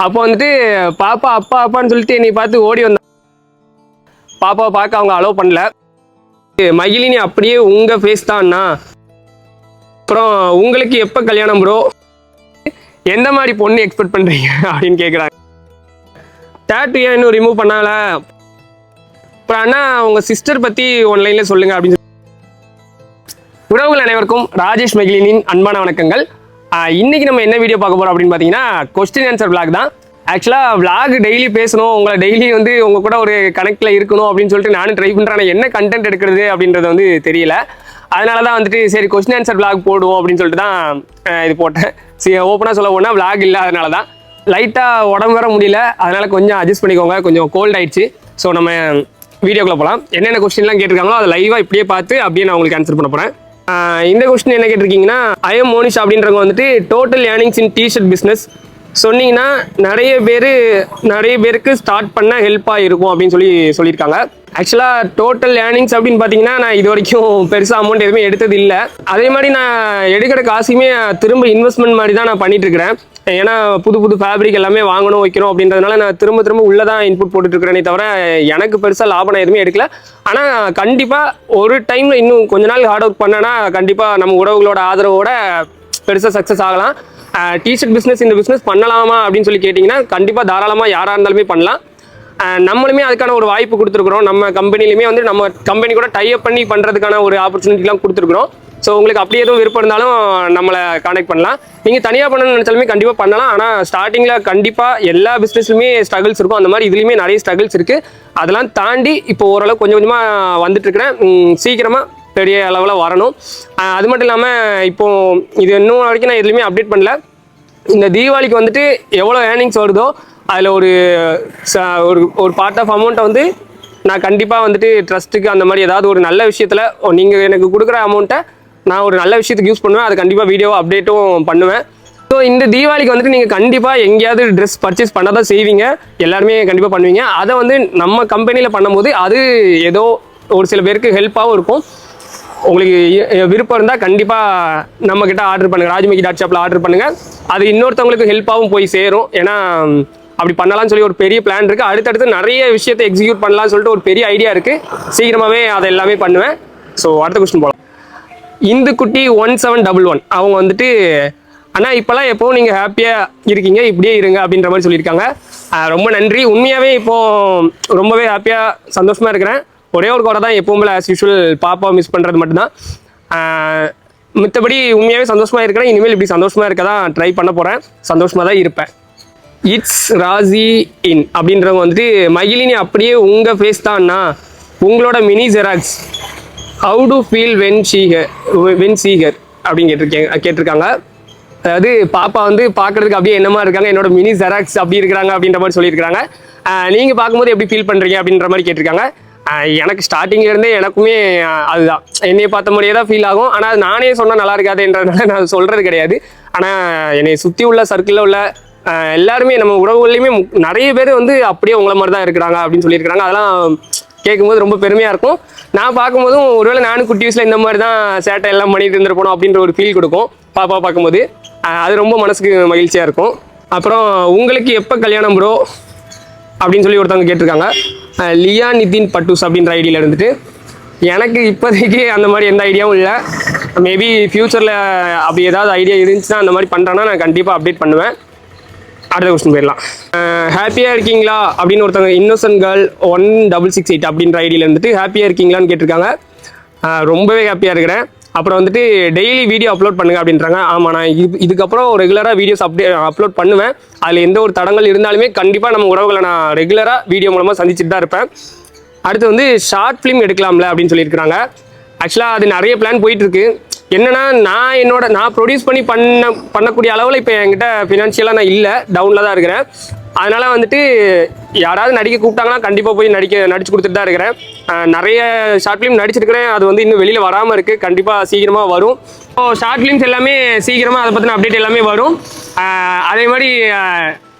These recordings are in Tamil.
அப்போ வந்துட்டு பாப்பா அப்பா அப்பான்னு சொல்லிட்டு என்னை பார்த்து ஓடி வந்தா பாப்பாவை பார்க்க அவங்க அலோவ் பண்ணல. மகிழினி அப்படியே உங்க ஃபேஸ் தான்ண்ணா அப்புறம் உங்களுக்கு எப்போ கல்யாணம் ப்ரோ எந்த மாதிரி பொண்ணு எக்ஸ்பெக்ட் பண்றீங்க? அப்படின்னு கேட்குறாங்க டேட்டு ஏன் இன்னும் ரிமூவ் பண்ணால? அப்புறம் அண்ணா உங்கள் சிஸ்டர் பற்றி ஒன்லைனில் சொல்லுங்க அப்படின்னு சொல்லி- உறவுகள் அனைவருக்கும் ராஜேஷ் மகிழினின் அன்பான வணக்கங்கள். இன்னைக்கு நம்ம என்ன வீடியோ பார்க்க போறோம் அப்படின்னு பார்த்தீங்கன்னா கொஸ்டின் ஆன்சர் பிளாக் தான். ஆக்சுவலாக விளாக் டெய்லி பேசணும் உங்களை டெய்லி வந்து உங்க கூட ஒரு கணக்கில் இருக்கணும் அப்படின்னு சொல்லிட்டு நானும் ட்ரை பண்ணுறேன் ஆனால் என்ன கண்டென்ட் எடுக்கிறது அப்படின்றது வந்து தெரியல. அதனால தான் வந்துட்டு சரி கொஸ்டின் ஆன்சர் விளாக் போடுவோம் அப்படின்னு சொல்லிட்டு தான் இது போட்டேன். சரி ஓப்பனாக சொல்ல போனால் விளாக் இல்லை அதனால தான் லைட்டாக உடம்பு வர முடியல. அதனால கொஞ்சம் அட்ஜஸ்ட் பண்ணிக்கோங்க. கொஞ்சம் கோல்ட் ஆயிடுச்சு. ஸோ நம்ம வீடியோக்குள்ளே போகலாம் என்னென்ன கொஸ்டின்லாம் கேட்டிருக்காங்களோ அதை லைவாக இப்படியே பார்த்து அப்படியே நான் உங்களுக்கு ஆன்சர் பண்ண போகிறேன் இந்த கொஸ்டின் என்ன கேட்டிருக்கீங்கன்னா ஐஎம் மோனிஷ் அப்படின்றவங்க வந்துட்டு total earnings in T-shirt business சொன்னீங்கன்னா நிறைய பேர் நிறைய பேருக்கு ஸ்டார்ட் பண்ண ஹெல்ப்பாக இருக்கும் அப்படின்னு சொல்லி சொல்லியிருக்காங்க. ஆக்சுவலாக டோட்டல் ஏர்னிங்ஸ் அப்படின்னு பார்த்தீங்கன்னா நான் இது வரைக்கும் பெருசாக அமௌண்ட் எதுவுமே எடுத்தது இல்லை அதே மாதிரி நான் எடுக்கிற காசுமே திரும்ப இன்வெஸ்ட்மெண்ட் மாதிரி தான் நான் பண்ணிட்டு இருக்கிறேன். ஏன்னா புது புது ஃபேப்ரிக் எல்லாமே வாங்கணும் வைக்கணும் அப்படின்றதுனால நான் திரும்ப திரும்ப உள்ளே தான் இன்புட் போட்டுட்டு இருக்கிறேனே தவிர எனக்கு பெருசாக லாபம் நான் எதுவுமே எடுக்கல. ஆனால் கண்டிப்பாக ஒரு டைமில் இன்னும் கொஞ்ச நாள் ஹார்ட் ஒர்க் பண்ணேன்னா கண்டிப்பாக நம்ம உறவுகளோட ஆதரவோட பெருசாக சக்ஸஸ் ஆகலாம். டிஷர்ட் பிஸ்னஸ் இந்த பிஸ்னஸ் பண்ணலாமா அப்படின்னு சொல்லி கேட்டிங்கன்னா கண்டிப்பாக தாராளமாக யாராக இருந்தாலுமே பண்ணலாம். நம்மளுமே அதுக்கான ஒரு வாய்ப்பு கொடுத்துருக்குறோம். நம்ம கம்பெனிலையுமே வந்து நம்ம கம்பெனி கூட டைப் பண்ணி பண்ணுறதுக்கான ஒரு ஆப்பர்ச்சுனிட்டிலாம் கொடுத்துருக்குறோம். ஸோ உங்களுக்கு அப்படி எதுவும் விருப்பம் இருந்தாலும் நம்மளை கான்டாக்ட் பண்ணலாம். நீங்கள் தனியாக பண்ணணும்னு நினச்சாலுமே கண்டிப்பாக பண்ணலாம். ஆனால் ஸ்டார்டிங்கில் கண்டிப்பாக எல்லா பிஸ்னஸ்லையுமே ஸ்ட்ரகிள்ஸ் இருக்கும். அந்த மாதிரி இதுலேயுமே நிறைய ஸ்ட்ரகிள்ஸ் இருக்குது அதெல்லாம் தாண்டி இப்போ ஓரளவு கொஞ்சம் கொஞ்சமாக வந்துட்டுருக்கிறேன். சீக்கிரமாக பெரிய அளவில் வரணும். அது மட்டும் இல்லாமல் இப்போது இது இன்னும் வரைக்கும் நான் எதுலையுமே அப்டேட் பண்ணல. இந்த தீபாவளிக்கு வந்துட்டு எவ்வளோ ஏர்னிங்ஸ் வருதோ அதில் ஒரு ச- ஒரு ஒரு பார்ட் ஆஃப் அமௌண்ட்டை வந்து நான் கண்டிப்பாக வந்துட்டு ட்ரஸ்ட்டுக்கு அந்த மாதிரி ஏதாவது ஒரு நல்ல விஷயத்தில் நீங்கள் எனக்கு கொடுக்குற அமௌண்ட்டை நான் ஒரு நல்ல விஷயத்துக்கு யூஸ் பண்ணுவேன். அது கண்டிப்பாக வீடியோ அப்டேட்டும் பண்ணுவேன். ஸோ இந்த தீபாவளிக்கு வந்துட்டு நீங்கள் கண்டிப்பாக எங்கேயாவது ட்ரெஸ் பர்ச்சேஸ் பண்ண தான் செய்வீங்க. எல்லாருமே கண்டிப்பாக பண்ணுவீங்க. அதை வந்து நம்ம கம்பெனியில் பண்ணும்போது அது ஏதோ ஒரு சில பேருக்கு ஹெல்ப்பாகவும் இருக்கும். உங்களுக்கு விருப்பம் இருந்தால் கண்டிப்பாக நம்ம ஆர்டர் பண்ணுங்க. ராஜ்மிகி டாட் ஷாப்பில் ஆர்டர் பண்ணுங்கள் அது இன்னொருத்தவங்களுக்கு ஹெல்ப்பாகவும் போய் சேரும். ஏன்னா அப்படி பண்ணலாம்னு சொல்லி ஒரு பெரிய பிளான் இருக்குது அடுத்தடுத்து நிறைய விஷயத்தை எக்ஸிக்யூட் பண்ணலாம்னு சொல்லிட்டு ஒரு பெரிய ஐடியா இருக்குது சீக்கிரமாகவே அதை எல்லாமே பண்ணுவேன். ஸோ அடுத்த கொஸ்டின் போகலாம் இந்து குட்டி ஒன் செவன் டபுள் ஒன். அவங்க வந்துட்டு அண்ணா இப்போல்லாம் எப்போவும் நீங்கள் ஹாப்பியாக இருக்கீங்க இப்படியே இருங்க அப்படின்ற மாதிரி சொல்லியிருக்காங்க. ரொம்ப நன்றி. உண்மையாகவே இப்போ ரொம்பவே ஹாப்பியாக சந்தோஷமாக இருக்கிறேன். ஒரே ஒரு குறை தான் எப்பவும் போல ஆஸ் யூஷுவல் பாப்பா மிஸ் பண்ணுறது மட்டும்தான். ஆஹ் மித்தபடி உண்மையாகவே சந்தோஷமாக இருக்கிறேன். இனிமேல் இப்படி சந்தோஷமாக இருக்க தான் ட்ரை பண்ண போகிறேன் சந்தோஷமாக தான் இருப்பேன். இட்ஸ் ராசி இன் அப்படின்றவங்க வந்துட்டு மகிழினி அப்படியே உங்கள் ஃபேஸ் தான்ண்ணா உங்களோட mini xerox how to feel when seeker when seeker அப்படின்னு கேட்டிருக்கேன் கேட்டிருக்காங்க. அதாவது பாப்பா வந்து பார்க்கறதுக்கு அப்படியே என்னமா இருக்காங்க என்னோட மினி ஜெராக்ஸ் அப்படி இருக்கிறாங்க அப்படின்ற மாதிரி சொல்லியிருக்காங்க நீங்கள் பார்க்கும்போது எப்படி ஃபீல் பண்ணுறீங்க அப்படின்ற மாதிரி கேட்டிருக்காங்க. எனக்கு ஸ்டார்டிங்லேருந்தே எனக்குமே அதுதான். என்னையை பார்த்த மாதிரியே தான் ஃபீல் ஆகும். ஆனால் அது நானே சொன்னால் நல்லா இருக்காதுன்றதுனால நான் சொல்கிறது கிடையாது. ஆனால் என்னை சுற்றி உள்ள சர்க்கிளில் உள்ள எல்லாருமே நம்ம உறவுகள்லையுமே நிறைய பேர் வந்து அப்படியே உங்களை மாதிரி தான் இருக்கிறாங்க அப்படின்னு சொல்லியிருக்கிறாங்க. அதெல்லாம் கேட்கும்போது ரொம்ப பெருமையாக இருக்கும். நான் பார்க்கும்போதும் ஒருவேளை நானும் குட்டி வயசில் இந்த மாதிரி தான் சேட்டை எல்லாம் பண்ணிட்டு இருந்திருப்போம் அப்படின்ற ஒரு ஃபீல் கொடுக்கும். பாப்பா பார்க்கும்போது. அது ரொம்ப மனசுக்கு மகிழ்ச்சியாக இருக்கும். அப்புறம் உங்களுக்கு எப்போ கல்யாணம் ப்ரோ அப்படின்னு சொல்லி ஒருத்தவங்க கேட்டிருக்காங்க. லியா நிதின் பட்டூஸ் அப்படின்ற ஐடியில் இருந்துட்டு. எனக்கு இப்போதைக்கு அந்த மாதிரி எந்த ஐடியாவும் இல்லை. மேபி ஃப்யூச்சரில் அப்படி ஏதாவது ஐடியா இருந்துச்சுன்னா அந்த மாதிரி பண்ணுறேன்னா நான் கண்டிப்பாக அப்டேட் பண்ணுவேன். அடுத்த கொஸ்டின் போயிடலாம். ஹாப்பியாக இருக்கீங்களா? அப்படின்னு ஒருத்தவங்க innocent girl one double six eight அப்படின்ற ஐடியில் இருந்துட்டு ஹாப்பியாக இருக்கீங்களான்னு கேட்டிருக்காங்க. ரொம்பவே ஹாப்பியாக இருக்கிறேன். அப்புறம் வந்துட்டு டெய்லி வீடியோ அப்லோட் பண்ணுங்க அப்படின்றாங்க. ஆமாம் நான் இது இதுக்கப்புறம் ரெகுலராக வீடியோஸ் அப்டே அப்லோட் பண்ணுவேன். அதில் எந்த ஒரு தடங்கள் இருந்தாலுமே கண்டிப்பாக நம்ம உறவுகளை நான் ரெகுலராக வீடியோ மூலமாக சந்திச்சுட்டு தான் இருப்பேன். அடுத்து வந்து ஷார்ட் ஃபிலிம் எடுக்கலாம்ல அப்படின்னு சொல்லியிருக்கிறாங்க. ஆக்சுவலாக அது நிறைய பிளான் போயிட்டுருக்கு. என்னன்னா நான் என்னோட நான் ப்ரொடியூஸ் பண்ணி பண்ண பண்ணக்கூடிய அளவில் இப்போ என்கிட்ட ஃபினான்ஷியலாக நான் இல்லை. டவுனில் தான் இருக்கிறேன். அதனால் வந்துட்டு யாராவது நடிக்க கூப்பிட்டாங்கன்னா கண்டிப்பாக போய் நடிக்க நடிச்சு கொடுத்துட்டு தான் இருக்கிறேன். நிறைய ஷார்ட் ஃபிலிம் நடிச்சிருக்கிறேன். அது வந்து இன்னும் வெளியில் வராமல் இருக்குது கண்டிப்பாக சீக்கிரமாக வரும். ஸோ ஷார்ட் ஃபிலிம்ஸ் எல்லாமே சீக்கிரமாக அதை பற்றின அப்டேட் எல்லாமே வரும். அதே மாதிரி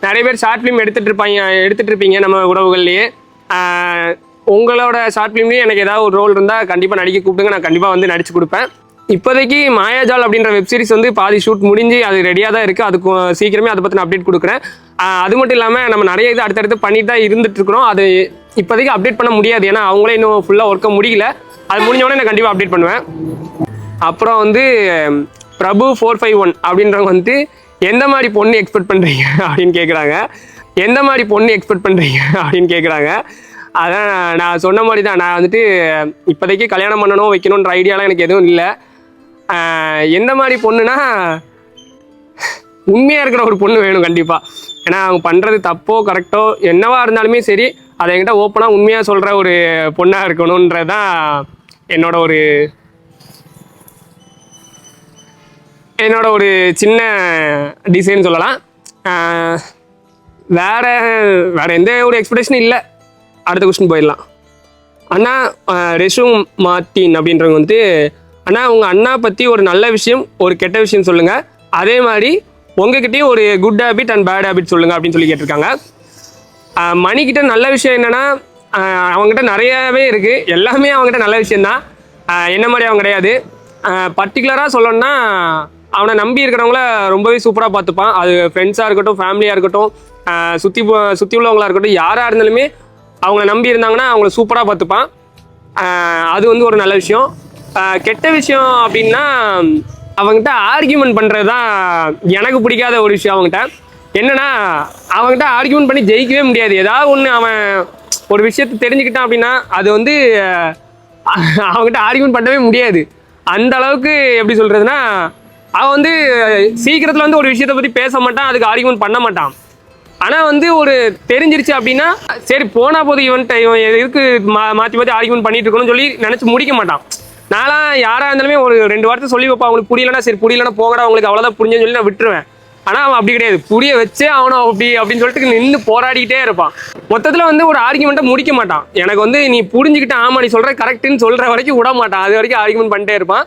நிறைய பேர் ஷார்ட் ஃபிலிம் எடுத்துட்டு இருப்பாங்க எடுத்துகிட்டு இருப்பீங்க நம்ம உறவுகள்லேயே. உங்களோட ஷார்ட் ஃபிலிம்லேயும் எனக்கு ஏதாவது ஒரு ரோல் இருந்தால் கண்டிப்பாக நடிக்க கூப்பிடுங்க. நான் கண்டிப்பாக வந்து நடிச்சு கொடுப்பேன். இப்போதைக்கு மாயாஜால் அப்படின்ற வெப்சீரிஸ் வந்து பாதி ஷூட் முடிஞ்சு அது ரெடியாக தான் இருக்குது அதுக்கு சீக்கிரமே அதை பற்றின அப்டேட் கொடுக்குறேன். அது மட்டும் இல்லாமல் நம்ம நிறைய இது அடுத்தடுத்து பண்ணிட்டு தான் இருந்துட்டு இருக்கிறோம். அது இப்போதைக்கு அப்டேட் பண்ண முடியாது. ஏன்னா அவங்களே இன்னும் ஃபுல்லாக ஒர்க்கை முடியல அது முடிஞ்சவொடனே நான் கண்டிப்பாக அப்டேட் பண்ணுவேன். அப்புறம் வந்து பிரபு ஃபோர் ஃபைவ் ஒன் அப்படின்றவங்க வந்து எந்த மாதிரி பொண்ணு எக்ஸ்பெக்ட் பண்ணுறீங்க அப்படின்னு கேட்குறாங்க எந்த மாதிரி பொண்ணு எக்ஸ்பெக்ட் பண்ணுறீங்க அப்படின்னு கேட்குறாங்க அதான் நான் சொன்ன மாதிரி தான். நான் வந்துட்டு இப்போதைக்கு கல்யாணம் பண்ணணும் வைக்கணுன்ற ஐடியாலாம் எனக்கு எதுவும் இல்லை. எந்த மாதிரி பொண்ணுனா உண்மையாக இருக்கிற ஒரு பொண்ணு வேணும் கண்டிப்பாக ஏன்னா அவங்க பண்ணுறது தப்போ கரெக்டோ என்னவா இருந்தாலுமே சரி அதை என்கிட்ட ஓப்பனாக உண்மையாக சொல்கிற ஒரு பொண்ணாக இருக்கணுன்றது தான் என்னோட ஒரு என்னோட ஒரு சின்ன டிசைன் சொல்லலாம். வேறு வேறு எந்த ஒரு எக்ஸ்பெக்டேஷனும் இல்லை. அடுத்த கொஸ்டின் போயிடலாம். அண்ணா ரெஷும் மார்ட்டின் அப்படின்றவங்க வந்து அண்ணா உங்கள் அண்ணா பற்றி ஒரு நல்ல விஷயம் ஒரு கெட்ட விஷயம் சொல்லுங்கள் அதே மாதிரி உங்ககிட்டயும் ஒரு good habit and bad habit சொல்லுங்கள் அப்படின்னு சொல்லி கேட்டிருக்காங்க. மணிக்கிட்ட நல்ல விஷயம் என்னென்னா அவங்ககிட்ட நிறையவே இருக்குது எல்லாமே அவங்ககிட்ட நல்ல விஷயந்தான் என்ன மாதிரி அவன் கிடையாது. பர்டிகுலராக சொல்லணும்னா அவனை நம்பி இருக்கிறவங்கள ரொம்பவே சூப்பராக பார்த்துப்பான். அது ஃப்ரெண்ட்ஸாக இருக்கட்டும் ஃபேமிலியாக இருக்கட்டும் சுற்றி போ- சுற்றி உள்ளவங்களாக இருக்கட்டும் யாராக இருந்தாலுமே அவங்கள நம்பி இருந்தாங்கன்னா அவங்கள சூப்பராக பார்த்துப்பான். அது வந்து ஒரு நல்ல விஷயம். கெட்ட விஷயம் அப்படின்னா அவங்ககிட்ட ஆர்கியூமெண்ட் பண்ணுறது தான் எனக்கு பிடிக்காத ஒரு விஷயம் அவங்ககிட்ட என்னன்னா அவங்ககிட்ட ஆர்கியூமெண்ட் பண்ணி ஜெயிக்கவே முடியாது. ஏதாவது ஒன்று அவன் ஒரு விஷயத்தை தெரிஞ்சுக்கிட்டான் அப்படின்னா அது வந்து அவங்ககிட்ட ஆர்கியூமெண்ட் பண்ணவே முடியாது. அந்த அளவுக்கு எப்படி சொல்கிறதுனா அவன் வந்து சீக்கிரத்தில் வந்து ஒரு விஷயத்தை பற்றி பேச மாட்டான் அதுக்கு ஆர்கியூமெண்ட் பண்ண மாட்டான். ஆனால் வந்து ஒரு தெரிஞ்சிருச்சு அப்படின்னா சரி போனால் போது இவன்ட்ட இவன் எதுக்கு மா மாற்றி மாற்றி ஆர்கியூமெண்ட் பண்ணிட்டு இருக்கணும்னு சொல்லி நினச்சி முடிக்க மாட்டான். நான்லாம் யாராக இருந்தாலுமே ஒரு ரெண்டு வார்த்தை சொல்லி வைப்பா அவங்களுக்கு புரியலன்னா சரி புரியலன்னா போகடா அவங்களுக்கு அவ்வளோதான் புரிஞ்சுன்னு சொல்லி நான் விட்டுருவேன். ஆனால் அவன் அப்படி கிடையாது. புரிய வச்சே அவனை அப்படி அப்படின்னு சொல்லிட்டு நின்று போராடிக்கிட்டே இருப்பான். மொத்தத்தில் வந்து ஒரு ஆர்கியூமெண்ட்டை முடிக்க மாட்டான். எனக்கு வந்து நீ புரிஞ்சுக்கிட்ட ஆமா நீ சொல்கிற கரெக்டுன்னு சொல்கிற வரைக்கும் விட மாட்டான். அது வரைக்கும் ஆர்கியூமெண்ட் பண்ணிட்டே இருப்பான்.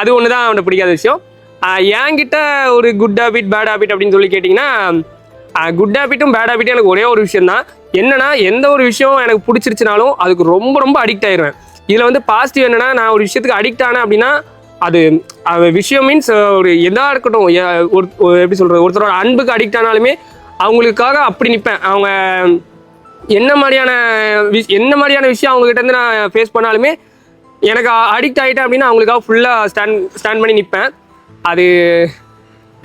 அது ஒன்று தான் அவனுக்கு பிடிக்காத விஷயம். என்கிட்ட ஒரு குட் ஹாபிட் பேட் ஹாபிட் அப்படின்னு சொல்லி கேட்டிங்கன்னா குட் ஹாபிட்டும் பேட் ஹேபிட்டும் எனக்கு ஒரே ஒரு விஷயம் தான் என்னன்னா எந்த ஒரு விஷயம் எனக்கு பிடிச்சிருச்சுனாலும் அதுக்கு ரொம்ப ரொம்ப அடிக்ட் ஆயிடுவேன் இதில் வந்து பாசிட்டிவ் என்னன்னா நான் ஒரு விஷயத்துக்கு அடிக்ட் ஆனேன் அப்படின்னா அது விஷயம் மீன்ஸ் ஒரு எதாக இருக்கட்டும் ஒரு எப்படி சொல்கிறது ஒருத்தரோட அன்புக்கு அடிக்ட் ஆனாலுமே அவங்களுக்காக அப்படி நிற்பேன் அவங்க என்ன மாதிரியான விஷ் என்ன மாதிரியான விஷயம் அவங்ககிட்ட நான் ஃபேஸ் பண்ணாலுமே எனக்கு அடிக்ட் ஆகிட்டேன் அப்படின்னா அவங்களுக்காக ஃபுல்லாக ஸ்டாண்ட் ஸ்டாண்ட் பண்ணி நிற்பேன் அது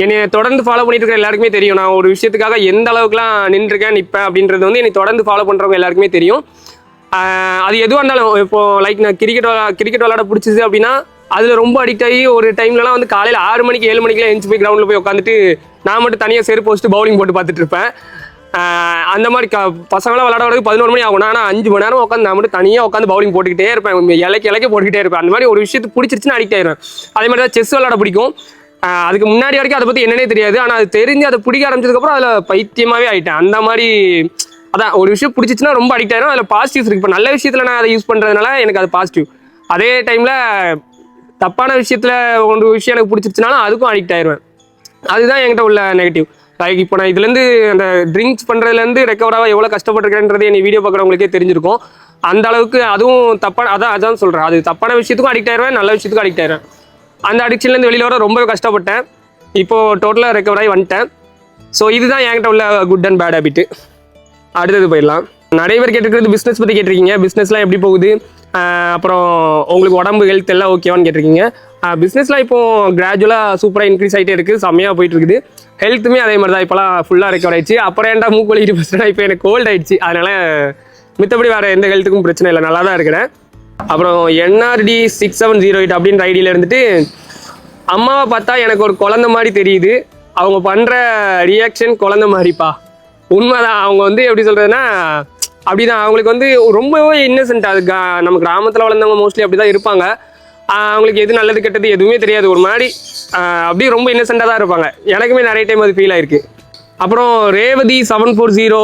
என்னை தொடர்ந்து ஃபாலோ பண்ணிட்டு இருக்கிற எல்லாருக்குமே தெரியும். நான் ஒரு விஷயத்துக்காக எந்த அளவுக்குலாம் நின்றுருக்கேன் நிற்பேன் அப்படின்றது வந்து என்னை தொடர்ந்து ஃபாலோ பண்ணுறவங்க எல்லாருக்குமே தெரியும். அது எதுவாக இருந்தாலும் இப்போ லைக் நான் கிரிக்கெட் விளா கிரிக்கெட் விளாட பிடிச்சிது அப்படின்னா அதில் ரொம்ப அடிக்ட் ஆகி ஒரு டைம்லலாம் வந்து காலையில் ஆறு மணிக்கு ஏழு மணிக்கெலாம் எழுந்து போய் கிரவுண்டில் போய் உட்காந்துட்டு நான் மட்டும் தனியாக செருப்பு வச்சுட்டு பவுலிங் போட்டு பார்த்துட்டு இருப்பேன். அந்த மாதிரி க பசங்களாம் விளாட வரது பதினோரு மணி ஆகும் ஆனால் அஞ்சு மணி நேரம் உட்காந்து நான் மட்டும் தனியாக உட்காந்து பவுலிங் போட்டுக்கிட்டே இருப்பேன். இலைக்கு இலைக்கு போட்டுக்கிட்டே இருப்பேன். அந்த மாதிரி ஒரு விஷயத்துக்கு பிடிச்சிருச்சுன்னு அடிக்ட் ஆயிடும் அதே மாதிரி தான் செஸ் விளாட பிடிக்கும். அதுக்கு முன்னாடி வரைக்கும் அதை பற்றி என்னன்னே தெரியாது. ஆனால் அது தெரிஞ்சு அதை பிடிக்க ஆரம்பிச்சதுக்கப்புறம் அதில் பைத்தியமாகவே ஆயிட்டேன். அந்த மாதிரி அதான் ஒரு விஷயம் பிடிச்சிச்சுன்னா ரொம்ப அடிக்ட் ஆயிரும். அதில் பாசிட்டிவ்ஸ் இருக்கு. இப்போ நல்ல விஷயத்தில் நான் அதை யூஸ் பண்ணுறதுனால எனக்கு அது பாசிட்டிவ் அதே டைமில் தப்பான விஷயத்தில் ஒரு விஷயம் எனக்கு பிடிச்சிருச்சுனாலும் அதுக்கும் அடிக்ட் ஆயிடுவேன் அதுதான் என்கிட்ட உள்ள நெகட்டிவ் லைக் இப்போ நான் இதுலேருந்து அந்த ட்ரிங்க்ஸ் பண்ணுறதுலேருந்து ரெக்கவராக எவ்வளோ கஷ்டப்பட்டுருக்கேன்றது என்னை வீடியோ பார்க்குறவங்களுக்கே தெரிஞ்சிருக்கும். அந்த அளவுக்கு அதுவும் தப்பான அதான் அதான் சொல்கிறேன் அது தப்பான விஷயத்துக்கும் அடிக்ட் ஆயிடுவேன் நல்ல விஷயத்துக்கும் அடிக்ட் ஆயிடுவேன் அந்த அடிக்ஷன்லேருந்து வெளியில் வர ரொம்ப கஷ்டப்பட்டேன். இப்போது டோட்டலாக ரெக்கவர் ஆகி வந்துட்டேன். ஸோ இதுதான் என்கிட்ட உள்ள குட் அண்ட் பேட் ஹேபிட்டு அடுத்தது போயிடலாம். நிறைய பேர் கேட்டிருக்கிறது பிஸ்னஸ் பற்றி கேட்டிருக்கீங்க. பிஸ்னஸ்லாம் எப்படி போகுது? அப்புறம் உங்களுக்கு உடம்பு ஹெல்த் எல்லாம் ஓகேவான்னு கேட்டிருக்கீங்க. பிஸ்னஸ்லாம் இப்போ கிராஜுவலாக சூப்பராக இன்க்ரீஸ் ஆகிட்டே இருக்குது செம்மையாக போயிட்டு இருக்குது. ஹெல்த்துமே அதே மாதிரி தான் இப்போலாம் ஃபுல்லாக ரெக்கவர் ஆயிடுச்சு. அப்புறம் ஏன்டா மூக்கு வலிக்கிட்டு பிரச்சனை இப்போ எனக்கு கோல்ட் ஆயிடுச்சு. அதனால் மித்தபடி வேறு எந்த ஹெல்த்துக்கும் பிரச்சனை இல்லை. நல்லா தான் இருக்கிறேன். அப்புறம் NRT six seven zero eight அப்படின்ற ஐடியில் இருந்துட்டு அம்மாவை பார்த்தா எனக்கு ஒரு குழந்த மாதிரி தெரியுது. அவங்க பண்ணுற ரியாக்ஷன் குழந்த மாதிரிப்பா. உண்மைதான். அவங்க வந்து எப்படி சொல்கிறதுன்னா அப்படிதான். அவங்களுக்கு வந்து ரொம்பவே இன்னசென்ட் அது நம்ம கிராமத்தில் வளர்ந்தவங்க மோஸ்ட்லி அப்படி தான் இருப்பாங்க அவங்களுக்கு எது நல்லது கெட்டது எதுவுமே தெரியாது. ஒரு மாதிரி அப்படியே ரொம்ப இன்னசென்ட்டாக தான் இருப்பாங்க. எனக்குமே நிறைய டைம் அது ஃபீல் ஆயிருக்கு. அப்புறம் Revathi seven four zero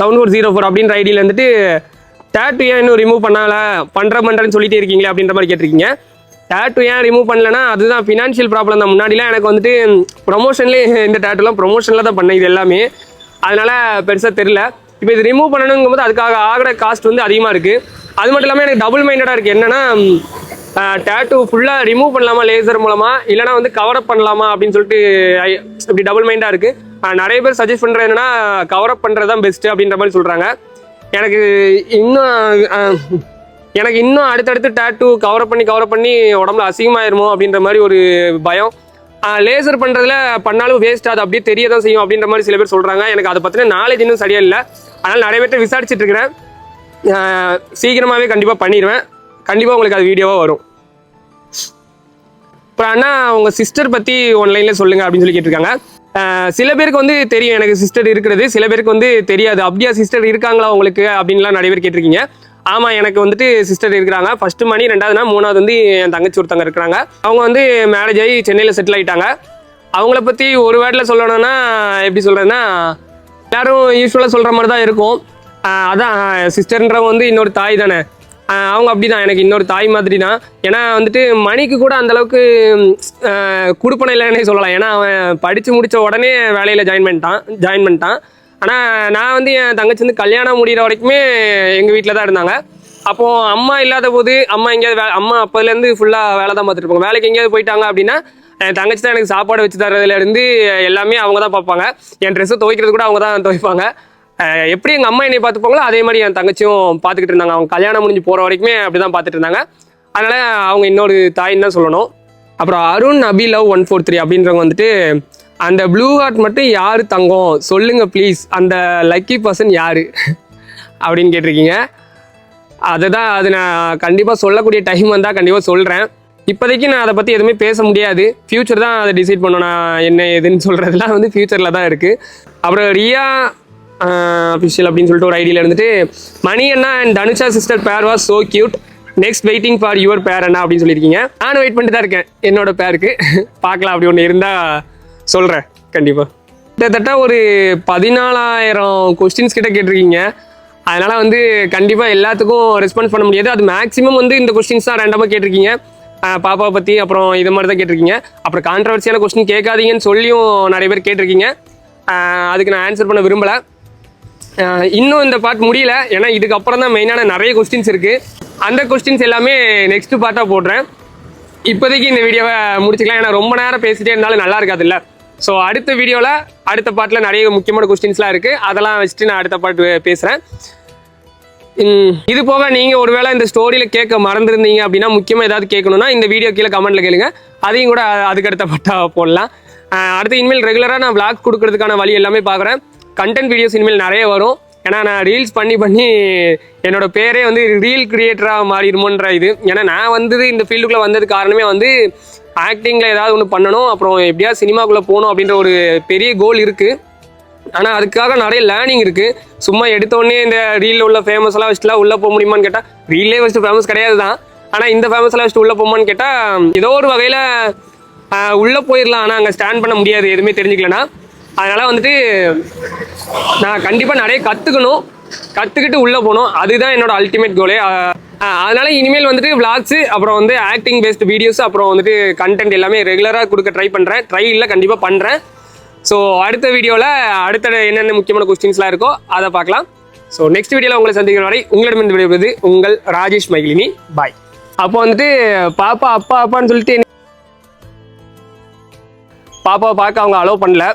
seven four zero four அப்படின்ற ஐடியில் வந்துட்டு டேட்டு ஏன் இன்னும் ரிமூவ் பண்ணால? பண்ணுற பண்ணுறேன்னு சொல்லிட்டே இருக்கீங்களே அப்படின்ற மாதிரி கேட்டிருக்கீங்க. டேட்டு ஏன் ரிமூவ் பண்ணலன்னா அதுதான் ஃபினான்ஷியல் ப்ராப்ளம் தான். முன்னாடிலாம் எனக்கு வந்துட்டு ப்ரொமோஷன்லேயே இந்த டேட்டுலாம் ப்ரொமோஷனில் தான் பண்ணேன் இது எல்லாமே. அதனால் பெருசாக தெரில இப்போ இது ரிமூவ் பண்ணணுங்கும் போது அதுக்காக ஆகிற காஸ்ட் வந்து அதிகமாக இருக்குது அது மட்டும் இல்லாமல் எனக்கு டபுள் மைண்டடாக இருக்குது என்னென்னா டேட்டு ஃபுல்லாக ரிமூவ் பண்ணலாமா லேசர் மூலமாக இல்லைனா வந்து கவர் அப் பண்ணலாமா அப்படின்னு சொல்லிட்டு ஐ- இப்படி டபுள் மைண்டாக இருக்குது நிறைய பேர் சஜஸ்ட் பண்ணுறது என்னன்னா கவர் அப் பண்ணுறது தான் பெஸ்ட்டு அப்படின்ற மாதிரி சொல்கிறாங்க எனக்கு இன்னும் எனக்கு இன்னும் அடுத்தடுத்து டேட்டு கவர் பண்ணி கவர் பண்ணி உடம்புல அசிங்கமாயிருமோ அப்படின்ற மாதிரி ஒரு பயம். லேசர் பண்ணுறதுல பண்ணாலும் வேஸ்ட் அது அப்படியே தெரிய தான் செய்யும் அப்படின்ற மாதிரி சில பேர் சொல்கிறாங்க எனக்கு அதை பற்றின நாலேஜ் இன்னும் சரியாக இல்லை. அதனால் நிறைய பேர்ட்ட விசாரிச்சுட்டு இருக்கிறேன். சீக்கிரமாகவே கண்டிப்பாக பண்ணிடுவேன் கண்டிப்பாக உங்களுக்கு அது வீடியோவாக வரும். இப்போ அண்ணா உங்கள் சிஸ்டர் பற்றி ஒன்லைனில் சொல்லுங்கள் அப்படின்னு சொல்லி கேட்டிருக்காங்க. சில பேருக்கு வந்து தெரியும். எனக்கு சிஸ்டர் இருக்கிறது. சில பேருக்கு வந்து தெரியாது. அப்படியா சிஸ்டர் இருக்காங்களா உங்களுக்கு? அப்படின்லாம் நிறைய பேர் கேட்டிருக்கீங்க. ஆமாம் எனக்கு வந்துட்டு சிஸ்டர் இருக்கிறாங்க. ஃபர்ஸ்ட் மணி ரெண்டாவதுனா மூணாவது வந்து என் தங்கச்சி ஒருத்தங்க இருக்கிறாங்க. அவங்க வந்து மேரேஜ் ஆகி சென்னையில் செட்டில் ஆகிட்டாங்க அவங்கள பற்றி ஒரு வேர்டில் சொல்லணும்னா எப்படி சொல்கிறேன்னா எல்லாரும் யூஸ்வலாக சொல்கிற மாதிரி தான் இருக்கும். அதான் சிஸ்டர்ன்றவங்க வந்து இன்னொரு தாய் தானே. அவங்க அப்படி தான் எனக்கு இன்னொரு தாய் மாதிரி தான் ஏன்னா வந்துட்டு மணிக்கு கூட அந்தளவுக்கு கொடுப்பன கொடுப்பனை இல்லைன்னே சொல்லலாம். ஏன்னா அவன் படித்து முடித்த உடனே வேலையில் ஜாயின் பண்ணிட்டான் ஜாயின் பண்ணிட்டான். ஆனால் நான் வந்து என் தங்கச்சி வந்து கல்யாணம் முடிகிற வரைக்குமே எங்கள் வீட்டில் தான் இருந்தாங்க. அப்போது அம்மா இல்லாத போது அம்மா எங்கேயாவது வே அம்மா அப்போதுலேருந்து ஃபுல்லாக வேலை தான் பார்த்துட்டு இருப்பாங்க. வேலைக்கு எங்கேயாவது போயிட்டாங்க அப்படின்னா என் தங்கச்சி தான் எனக்கு சாப்பாடு வச்சு தரதுலேருந்து எல்லாமே அவங்க தான் பார்ப்பாங்க. என் ட்ரெஸ்ஸை துவைக்கிறது கூட அவங்க தான் துவைப்பாங்க. எப்படி எங்கள் அம்மா என்னை பார்த்துப்பாங்களோ அதே மாதிரி என் தங்கச்சியும் பார்த்துக்கிட்டு இருந்தாங்க. அவங்க கல்யாணம் முடிஞ்சு போகிற வரைக்குமே அப்படி தான் பார்த்துட்டு இருந்தாங்க. அதனால் அவங்க இன்னொரு தாயின்னு தான் சொல்லணும். அப்புறம் Arun Abhi love one four three அப்படின்றவங்க வந்துட்டு அந்த ப்ளூ ஹார்ட் மட்டும் யார் தங்கம்? சொல்லுங்கள் ப்ளீஸ் அந்த லக்கி பர்சன் யார்? அப்படின்னு கேட்டிருக்கீங்க. அதுதான் அது நான் கண்டிப்பாக சொல்லக்கூடிய டைம் வந்தால் கண்டிப்பாக சொல்கிறேன் இப்போதைக்கு நான் அதை பற்றி எதுவுமே பேச முடியாது. ஃப்யூச்சர் தான் அதை டிசைட் பண்ணணும். நான் என்ன ஏதுன்னு சொல்கிறதுலாம் வந்து ஃப்யூச்சரில் தான் இருக்குது அப்புறம் ரியா அஃபிஷியல் அப்படின்னு சொல்லிட்டு ஒரு ஐடியில் இருந்துட்டு மணி அண்ணா and Dhanusha sister pair was so cute next waiting for your pair அண்ணா அப்படின்னு சொல்லியிருக்கீங்க. நானும் வெயிட் பண்ணிட்டு தான் இருக்கேன். என்னோட பேருக்கு பார்க்கலாம் அப்படி ஒன்று இருந்தால் சொல்கிறேன் கண்டிப்பாக கிட்டத்தட்ட ஒரு பதினாலாயிரம் கொஸ்டின்ஸ் கிட்ட கேட்டிருக்கீங்க. அதனால் வந்து கண்டிப்பாக எல்லாத்துக்கும் ரெஸ்பான்ஸ் பண்ண முடியாது. அது மேக்ஸிமம் வந்து இந்த கொஸ்டின்ஸ் தான் ரெண்டமாக கேட்டிருக்கீங்க. பாப்பாவை பற்றி அப்புறம் இது மாதிரி தான் கேட்டிருக்கீங்க. அப்புறம் கான்ட்ரவர்சியான கொஸ்டின் கேட்காதீங்கன்னு சொல்லியும் நிறைய பேர் கேட்டிருக்கீங்க. அதுக்கு நான் ஆன்சர் பண்ண விரும்பலை. இன்னும் இந்த பார்ட் முடியல. ஏன்னா இதுக்கப்புறம் தான் மெயினான நிறைய கொஸ்டின்ஸ் இருக்குது அந்த கொஸ்டின்ஸ் எல்லாமே நெக்ஸ்ட் பார்ட்டாக போடுறேன். இப்போதைக்கு இந்த வீடியோவை முடிச்சுக்கலாம். ஏன்னா ரொம்ப நேரம் பேசிட்டே இருந்தாலும் நல்லா இருக்காதுல்ல ஸோ அடுத்த வீடியோவில் அடுத்த பாட்டில் நிறைய முக்கியமான கொஸ்டின்ஸ்லாம் இருக்குது அதெல்லாம் வச்சுட்டு நான் அடுத்த பாட்டு பேசுகிறேன் இது போக நீங்கள் ஒருவேளை இந்த ஸ்டோரியில் கேட்க மறந்துருந்தீங்க அப்படின்னா முக்கியமாக ஏதாவது கேட்கணும்னா இந்த வீடியோ கீழே கமெண்ட்டில் கேளுங்க. அதையும் கூட அதுக்கு அடுத்த போடலாம். அடுத்து இனிமேல் ரெகுலராக நான் விளாக் கொடுக்கறதுக்கான வழி எல்லாமே பார்க்குறேன். கண்டென்ட் வீடியோஸ் இனிமேல் நிறைய வரும். ஏன்னா நான் ரீல்ஸ் பண்ணி பண்ணி என்னோடய பேரே வந்து ரீல் கிரியேட்டராக மாறிடுமோன்ற இது. ஏன்னா நான் வந்தது இந்த ஃபீல்டுக்குள்ளே வந்தது காரணமே வந்து ஆக்டிங்கில் ஏதாவது ஒன்று பண்ணணும் அப்புறம் எப்படியாவது சினிமாக்குள்ளே போகணும் அப்படின்ற ஒரு பெரிய கோல் இருக்குது ஆனால் அதுக்காக நிறைய லேர்னிங் இருக்குது சும்மா எடுத்தோடனே இந்த ரீலில் உள்ள ஃபேமஸ்லாம் வச்சுட்டுலாம் உள்ளே போக முடியுமான்னு கேட்டால் ரீல்லே வச்சுட்டு ஃபேமஸ் கிடையாது தான். ஆனால் இந்த ஃபேமஸ்லாம் வச்சுட்டு உள்ளே போமான்னு கேட்டால் ஏதோ ஒரு வகையில் உள்ளே போயிடலாம் ஆனால் அங்கே ஸ்டாண்ட் பண்ண முடியாது எதுவுமே தெரிஞ்சுக்கலன்னா. அதனால் வந்துட்டு நான் கண்டிப்பாக நிறைய கற்றுக்கணும் கற்றுக்கிட்டு உள்ளே போகணும். அதுதான் என்னோட அல்டிமேட் கோலே அதனால இனிமேல் வந்துட்டு விளாக்ஸு அப்புறம் வந்து ஆக்டிங் பேஸ்ட் வீடியோஸ் அப்புறம் வந்துட்டு கண்டென்ட் எல்லாமே ரெகுலராக கொடுக்க ட்ரை பண்ணுறேன் ட்ரை இல்லை கண்டிப்பாக பண்ணுறேன் ஸோ அடுத்த வீடியோவில் அடுத்த என்னென்ன முக்கியமான கொஸ்டின்ஸ்லாம் இருக்கோ அதை பார்க்கலாம். ஸோ நெக்ஸ்ட் வீடியோவில் உங்களை சந்திக்கிற வரை உங்களிடமிருந்து விடைபெறுவது உங்கள் ராஜேஷ் மகிழினி. பாய் அப்போ வந்துட்டு பாப்பா அப்பா அப்பான்னு சொல்லிட்டு பாப்பாவை பார்க்க அவங்க அலோவ் பண்ணல.